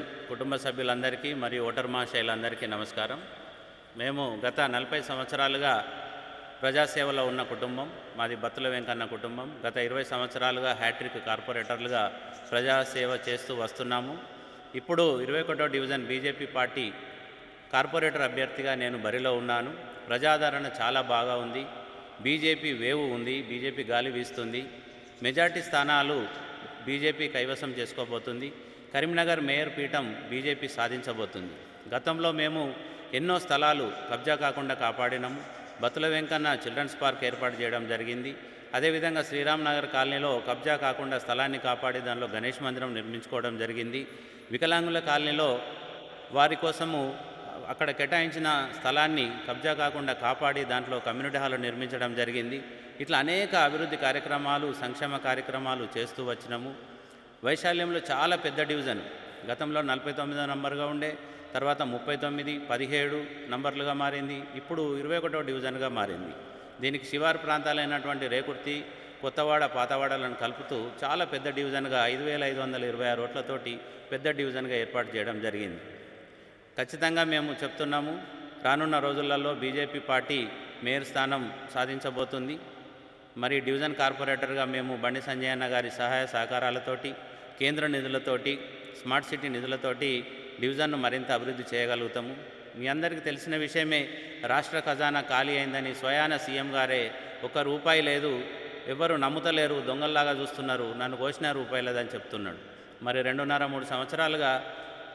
కుటుంబ సభ్యులందరికీ మరియు ఓటర్ మహాశైలందరికీ నమస్కారం. మేము గత నలభై సంవత్సరాలుగా ప్రజాసేవలో ఉన్న కుటుంబం మాది బత్తుల వెంకన్న కుటుంబం. గత ఇరవై సంవత్సరాలుగా హ్యాట్రిక్ కార్పొరేటర్లుగా ప్రజాసేవ చేస్తూ వస్తున్నాము. ఇప్పుడు ఇరవై ఒకటో డివిజన్ బీజేపీ పార్టీ కార్పొరేటర్ అభ్యర్థిగా నేను బరిలో ఉన్నాను. ప్రజాదరణ చాలా బాగా ఉంది. బీజేపీ వేవు ఉంది. బీజేపీ గాలి వీస్తుంది. మెజార్టీ స్థానాలు బీజేపీ కైవసం చేసుకోబోతుంది. కరీంనగర్ మేయర్ పీఠం బీజేపీ సాధించబోతుంది. గతంలో మేము ఎన్నో స్థలాలు కబ్జా కాకుండా కాపాడినాము. బతుల వెంకన్న చిల్డ్రన్స్ పార్క్ ఏర్పాటు చేయడం జరిగింది. అదేవిధంగా శ్రీరామ్ నగర్ కాలనీలో కబ్జా కాకుండా స్థలాన్ని కాపాడి దానిలో గణేష్ మందిరం నిర్మించుకోవడం జరిగింది. వికలాంగుల కాలనీలో వారి కోసము అక్కడ కేటాయించిన స్థలాన్ని కబ్జా కాకుండా కాపాడి దాంట్లో కమ్యూనిటీ హాల్ నిర్మించడం జరిగింది. ఇట్లా అనేక అభివృద్ధి కార్యక్రమాలు సంక్షేమ కార్యక్రమాలు చేస్తూ వచ్చినాము. వైశాల్యంలో చాలా పెద్ద డివిజన్. గతంలో నలభై తొమ్మిదో నంబర్గా ఉండే తర్వాత ముప్పై తొమ్మిది పదిహేడు నంబర్లుగా మారింది. ఇప్పుడు ఇరవై ఒకటో డివిజన్గా మారింది. దీనికి శివారు ప్రాంతాలైనటువంటి రేకుర్తి కొత్తవాడ పాతవాడలను కలుపుతూ చాలా పెద్ద డివిజన్గా ఐదు వేల ఐదు వందల ఇరవై ఆరు ఓట్లతోటి పెద్ద డివిజన్గా ఏర్పాటు చేయడం జరిగింది. ఖచ్చితంగా మేము చెప్తున్నాము రానున్న రోజులలో బీజేపీ పార్టీ మేయర్ స్థానం సాధించబోతుంది. మరి డివిజన్ కార్పొరేటర్గా మేము బండి సంజయ్ అన్న గారి సహాయ సహకారాలతోటి కేంద్ర నిధులతోటి స్మార్ట్ సిటీ నిధులతోటి డివిజన్ను మరింత అభివృద్ధి చేయగలుగుతాము. మీ అందరికీ తెలిసిన విషయమే రాష్ట్ర ఖజానా ఖాళీ అయిందని స్వయాన సీఎం గారే ఒక్క రూపాయి లేదు ఎవరు నమ్ముతలేరు దొంగల్లాగా చూస్తున్నారు నన్ను కోసిన రూపాయి లేదని చెప్తున్నాడు. మరి రెండున్నర మూడు సంవత్సరాలుగా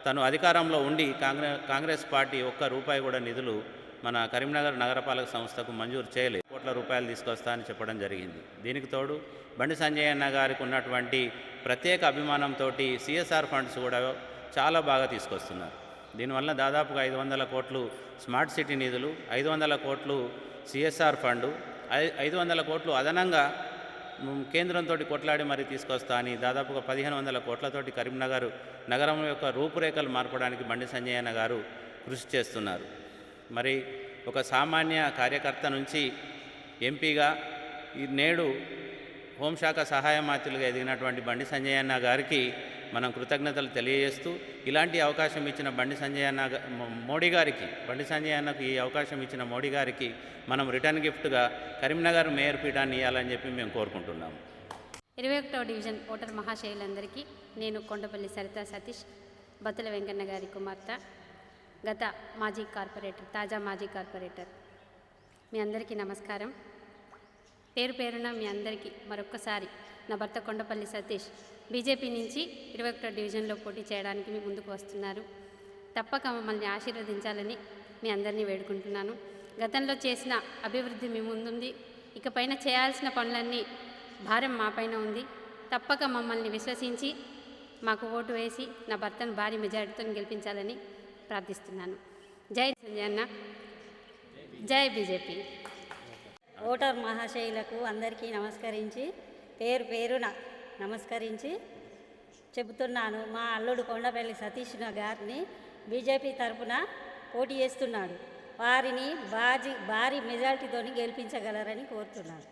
తను అధికారంలో ఉండి కాంగ్రెస్ కాంగ్రెస్ పార్టీ ఒక్క రూపాయి కూడా నిధులు మన కరీంనగర్ నగరపాలక సంస్థకు మంజూరు చేయలేదు. కోట్ల రూపాయలు తీసుకొస్తా అని చెప్పడం జరిగింది. దీనికి తోడు బండి సంజయ్ అన్న గారికి ఉన్నటువంటి ప్రత్యేక అభిమానంతో సిఎస్ఆర్ ఫండ్స్ కూడా చాలా బాగా తీసుకొస్తున్నారు. దీనివల్ల దాదాపుగా ఐదు వందల కోట్లు స్మార్ట్ సిటీ నిధులు ఐదు వందల కోట్లు సిఎస్ఆర్ ఫండు ఐ- ఐదు వందల కోట్లు అదనంగా కేంద్రంతో కొట్లాడి మరి తీసుకొస్తా అని దాదాపుగా పదిహేను వందల కోట్లతోటి కరీంనగర్ నగరం యొక్క రూపురేఖలు మార్పడానికి బండి సంజయన గారు కృషి చేస్తున్నారు. మరి ఒక సామాన్య కార్యకర్త నుంచి ఎంపీగా ఈ నేడు హోంశాఖ సహాయ మాత్రులుగా ఎదిగినటువంటి బండి సంజయన్న గారికి మనం కృతజ్ఞతలు తెలియజేస్తూ ఇలాంటి అవకాశం ఇచ్చిన బండి సంజయ్ అన్న మోడీ గారికి బండి సంజయ్ అన్నకు ఈ అవకాశం ఇచ్చిన మోడీ గారికి మనం రిటర్న్ గిఫ్ట్గా కరీంనగర్ మేయర్ పీఠాన్ని ఇవ్వాలని చెప్పి మేము కోరుకుంటున్నాము ఇరవై ఒకటవ డివిజన్ ఓటర్ మహాశైలందరికీ నేను కొండపల్లి సరిత సతీష్ బతుల వెంకన్న గారి కుమార్తె గత మాజీ కార్పొరేటర్ తాజా మాజీ కార్పొరేటర్. మీ అందరికీ నమస్కారం. పేరు పేరున మీ అందరికీ మరొక్కసారి నా భర్త కొండపల్లి సతీష్ బీజేపీ నుంచి ఇరవై ఒకటో డివిజన్లో పోటీ చేయడానికి మీ ముందుకు వస్తున్నారు. తప్పక మమ్మల్ని ఆశీర్వదించాలని మీ అందరినీ వేడుకుంటున్నాను. గతంలో చేసిన అభివృద్ధి మీ ముందుంది. ఇకపైన చేయాల్సిన పనులన్నీ భారం మాపైన ఉంది. తప్పక మమ్మల్ని విశ్వసించి మాకు ఓటు వేసి నా భర్తను భారీ మెజారిటీతో గెలిపించాలని ప్రార్థిస్తున్నాను. జై సంజయ్ అన్న. జై బీజేపీ. ఓటర్ మహాశైలకు అందరికీ నమస్కరించి పేరు పేరున నమస్కరించి చెబుతున్నాను మా అల్లుడు కొండపల్లి సతీష్ గారిని బీజేపీ తరఫున పోటీ చేస్తున్నాడు. వారిని బాజీ భారీ మెజార్టీతో గెలిపించగలరని కోరుతున్నాను.